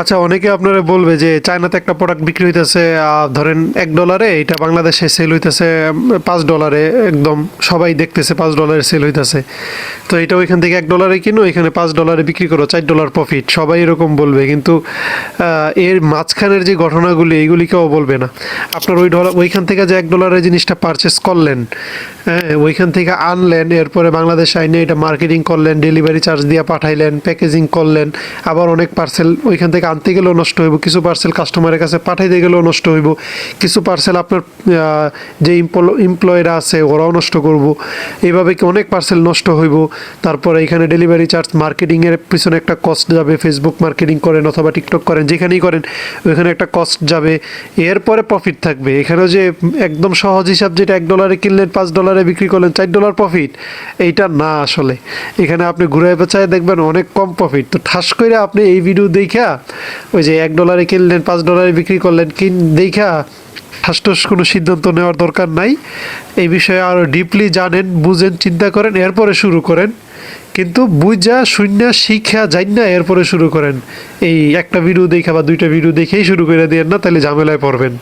আচ্ছা অনেকে আপনারা বলবে যে চায়নাতে একটা প্রোডাক্ট বিক্রি হইতেছে ধরেন এক ডলারে এটা বাংলাদেশে সেল হইতেছে পাঁচ ডলারে একদম সবাই দেখতেছে পাঁচ ডলারে সেল হইতেছে। তো এটা ওইখান থেকে এক ডলারে কিনো, এখানে পাঁচ ডলারে বিক্রি করো, চার ডলার প্রফিট সবাই এরকম বলবে। কিন্তু এর মাঝখানের যে ঘটনাগুলি এইগুলি কেউ বলবে না। আপনার ওই ডলার ওইখান থেকে যে এক ডলারের জিনিসটা পারচেস করলেন হ্যাঁ ওইখান থেকে আনলেন, এরপরে বাংলাদেশ আইনে এটা মার্কেটিং করলেন ডেলিভারি চার্জ দিয়ে পাঠাইলেন প্যাকেজিং করলেন, আবার অনেক পার্সেল ওইখান থেকে আনতে গেলেও নষ্ট হইব, কিছু পার্সেল কাস্টমারের কাছে পাঠাইতে গেলেও নষ্ট হইব, কিছু পার্সেল আপনার যে এমপ্লয়েরা আছে ওরাও নষ্ট করব, এইভাবে কি অনেক পার্সেল নষ্ট হইব, তারপরে এখানে ডেলিভারি চার্জ মার্কেটিংয়ের পিছনে একটা কস্ট যাবে ফেসবুক মার্কেটিং করেন অথবা টিকটক করেন, যেখানেই করেন, ওইখানে একটা কস্ট যাবে, এরপরে প্রফিট থাকবে এখানেও যে একদম সহজ হিসাব যেটা এক ডলারে কিনলেন, পাঁচ ডলারে বিক্রি করলেন, চার ডলার প্রফিট এইটা না আসলে, এখানে আপনি ঘুরে পেঁচায় দেখবেন অনেক কম প্রফিট তো ঠাস করে আপনি এই ভিডিও দেখা ওই যে এক ডলারে কিনলেন, পাঁচ ডলারে বিক্রি করলেন, কিন, দেখা ঠাসঠাস কোনো সিদ্ধান্ত নেওয়ার দরকার নাই। এই বিষয়ে আরও ডিপলি জানেন, বুঝেন, চিন্তা করেন, এরপরে শুরু করেন। কিন্তু বুঝা শূন্য শিক্ষা যাই না এরপরে শুরু করেন। এই একটা ভিডিও দেখা বা দুইটা ভিডিও দেখেই শুরু করে দিয়েন না, তাহলে ঝামেলায় পড়বেন।